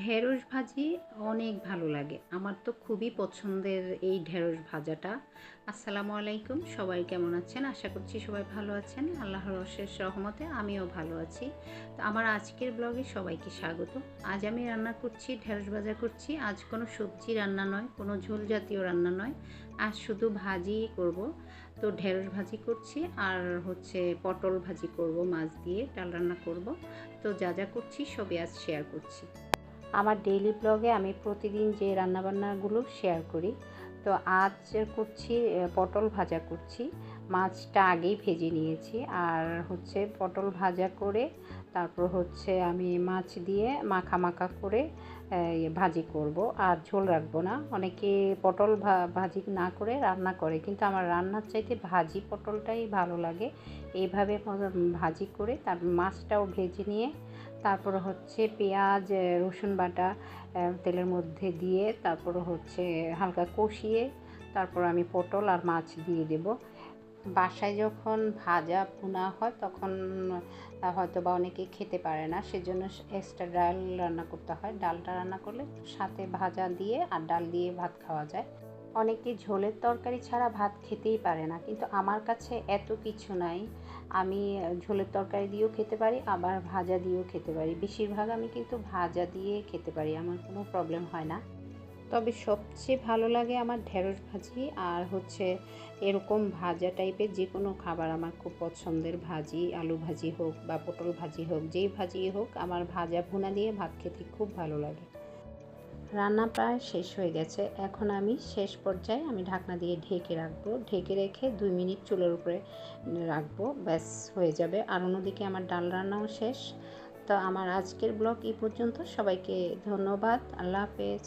ঢেঁড়স ভাজি অনেক ভালো লাগে। আমার তো খুবই পছন্দের এই ঢেঁড়স ভাজাটা। আসসালামু আলাইকুম, সবাই কেমন আছেন? আশা করছি সবাই ভালো আছেন। আল্লাহর অশেষ রহমতে আমিও ভালো আছি। তো আমার আজকের ব্লগে সবাইকে স্বাগত। আজ আমি রান্না করছি, ঢেঁড়স ভাজা করছি। আজ কোনো সবজি রান্না নয়, কোনো ঝোল জাতীয় রান্না নয়। আজ শুধু ভাজি করব। তো ঢেঁড়স ভাজি করছি আর হচ্ছে পটল ভাজি করব, মাছ দিয়ে ডাল রান্না করব। তো যা যা করছি সবই আজ শেয়ার করছি। আমার ডেইলি ব্লগে আমি প্রতিদিন যে রান্নাবান্নাগুলো শেয়ার করি, তো আজ করছি পটল ভাজা করছি। মাছটা আগেই ভেজে নিয়েছি, আর হচ্ছে পটল ভাজা করে তারপর হচ্ছে আমি মাছ দিয়ে মাখা মাখা করে ভাজি করব। আর ঝোল রাখব না। অনেকে পটল ভাজি না করে রান্না করে, কিন্তু আমার রান্নার চাইতে ভাজি পটলটাই ভালো লাগে। এইভাবে ভাজি করে তার মাছটাও ভেজে নিয়ে, তারপর হচ্ছে পেঁয়াজ রসুন বাটা তেলের মধ্যে দিয়ে তারপর হচ্ছে হালকা কষিয়ে, তারপর আমি পটল আর মাছ দিয়ে দেব। বাসায় যখন ভাজা ভুনা হয়, তখন হয়তো বা অনেকে খেতে পারে না। সেজন্য এক্সট্রা ডাল রান্না করতে হয়। ডালটা রান্না করলে সাথে ভাজা দিয়ে আর ডাল দিয়ে ভাত খাওয়া যায়। অনেকে ঝোলের তরকারি ছাড়া ভাত খেতেই পারে না। কিন্তু আমার কাছে এত কিছু নাই। আমি ঝোলের তরকারি দিয়েও খেতে পারি, আবার ভাজা দিয়েও খেতে পারি। বেশিরভাগ আমি কিন্তু ভাজা দিয়ে খেতে পারি। আমার কোনো প্রবলেম হয় না। তবে সবচেয়ে ভালো লাগে আমার ঢেঁড়স ভাজি আর হচ্ছে এরকম ভাজা টাইপের যে কোনো খাবার আমার খুব পছন্দের ভাজি, আলু ভাজি হোক বা পটল ভাজি হোক, যেই ভাজি হোক আমার ভাজা ভুনা দিয়ে ভাত খেতে খুব ভালো লাগে। রান্না প্রায় শেষ হয়ে গেছে। এখন আমি শেষ পর্যায়ে আমি ঢাকনা দিয়ে ঢেকে রাখব। ঢেকে রেখে দুই মিনিট চুলের উপরে রাখব। ব্যাস, হয়ে যাবে। আর অন্যদিকে আমার ডাল রান্নাও শেষ। তো আমার আজকের ব্লগ এই পর্যন্ত। সবাইকে ধন্যবাদ। আল্লাহ হাফেজ।